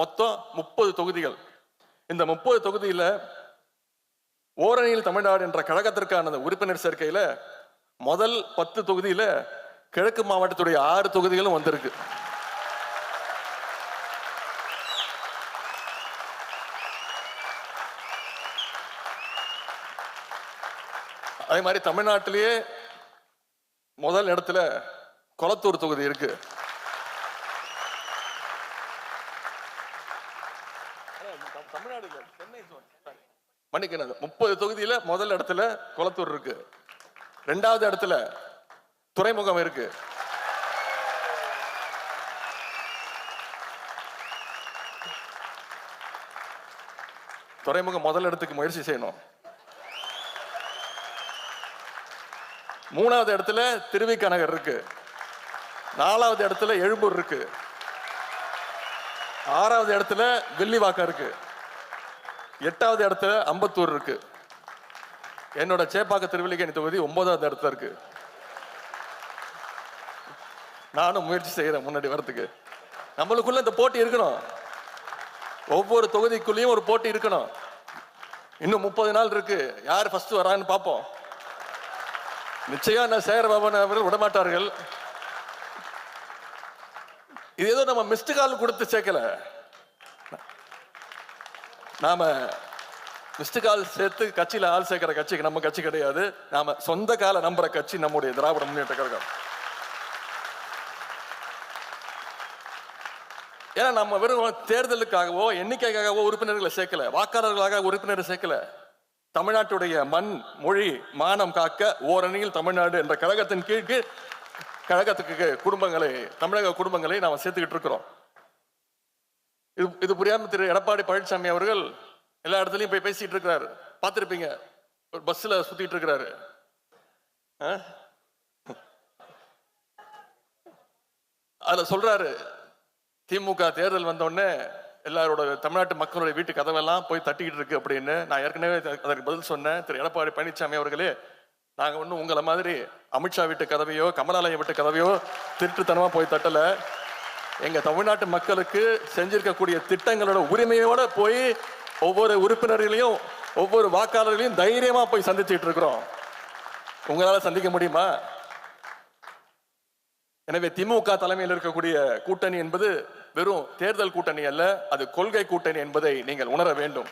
மொத்தம் முப்பது தொகுதிகள். இந்த முப்பது தொகுதியில் ஓரணியில் தமிழ்நாடு என்ற கழகத்திற்கான உறுப்பினர் சேர்க்கையில் முதல் பத்து தொகுதியில் கிழக்கு மாவட்டத்துடைய ஆறு தொகுதிகளும் வந்திருக்கு. அதே மாதிரி தமிழ்நாட்டிலேயே முதல் இடத்துல கொளத்தூர் தொகுதி இருக்குது தமிழ்நாடு சென்னை மன்னிக்கணும். முப்பது தொகுதியில முதல் இடத்துல குளத்தூர் இருக்கு. ரெண்டாவது இடத்துல துறைமுகம் இருக்கு. துறைமுகம் முதல் இடத்துக்கு முயற்சி செய்யணும். மூணாவது இடத்துல திருவிக இருக்கு. நாலாவது இடத்துல எழும்பூர் இருக்கு. ஆறாவது இடத்துல வெள்ளிவாக்கம் இருக்கு. எட்டாவது இடத்துல அம்பத்தூர் இருக்கு. என்னோட சேப்பாக்க திருவல்லிக்கணி தொகுதி ஒன்பதாவது இடத்துல இருக்கு. நானும் முயற்சி செய்யறேன் முன்னாடி வரத்துக்கு. நம்மளுக்குள்ள இந்த போட்டி இருக்கணும். ஒவ்வொரு தொகுதிக்குள்ளேயும் ஒரு போட்டி இருக்கணும். இன்னும் முப்பது நாள் இருக்கு. யார் ஃபர்ஸ்ட் வரான்னு பார்ப்போம். நிச்சயம் நான் சேகரபாபன் அவர்கள் விடமாட்டார்கள். இது ஏதோ நம்ம மிஸ்டு கால் கொடுத்து சேர்க்கல. நாம மிஸ்டு கால் சேர்த்து கட்சியில ஆள் சேர்க்கிற கட்சிக்கு நம்ம கட்சி கிடையாது. நாம சொந்த கால நம்புற கட்சி நம்முடைய திராவிட முன்னேற்ற கழகம். ஏன்னா நம்ம வெறும் தேர்தலுக்காகவோ எண்ணிக்கைக்காகவோ உறுப்பினர்களை சேர்க்கல. வாக்காளர்களாக உறுப்பினரை சேர்க்கல. தமிழ்நாட்டுடைய மண் மொழி மானம் காக்க ஓரணியில் தமிழ்நாடு என்ற கழகத்தின் கீழ்க்கு கழகத்துக்கு குடும்பங்களை தமிழக குடும்பங்களை நாம் சேர்த்துக்கிட்டு இருக்கிறோம். இது இது புரியாமல் திரு எடப்பாடி பழனிசாமி அவர்கள் எல்லா இடத்துலையும் போய் பேசிட்டு இருக்கிறாரு. பார்த்துருப்பீங்க. ஒரு பஸ்ஸில் சுற்றிட்டு இருக்கிறாரு. ஆ? சொல்கிறாரு திமுக தேர்தல் வந்தோடனே எல்லாரோட தமிழ்நாட்டு மக்களுடைய வீட்டு கதவெல்லாம் போய் தட்டிக்கிட்டு இருக்கு அப்படின்னு. நான் ஏற்கனவே அதற்கு பதில் சொன்னேன். திரு எடப்பாடி பழனிசாமி அவர்களே நாங்கள் ஒன்றும் உங்களை மாதிரி அமித்ஷா வீட்டு கதவையோ கமலாலயம் வீட்டு கதவையோ திருட்டுத்தனமாக போய் தட்டலை. எங்கள் தமிழ்நாட்டு மக்களுக்கு செஞ்சிருக்கக்கூடிய திட்டங்களோட உரிமையோட போய் ஒவ்வொரு உறுப்பினர்களையும் ஒவ்வொரு வாக்காளர்களையும் தைரியமாக போய் சந்திச்சுட்டு இருக்கிறோம். உங்களால் சந்திக்க முடியுமா? எனவே திமுக தலைமையில் இருக்கக்கூடிய கூட்டணி என்பது வெறும் தேர்தல் கூட்டணி அல்ல அது கொள்கை கூட்டணி என்பதை நீங்கள் உணர வேண்டும்.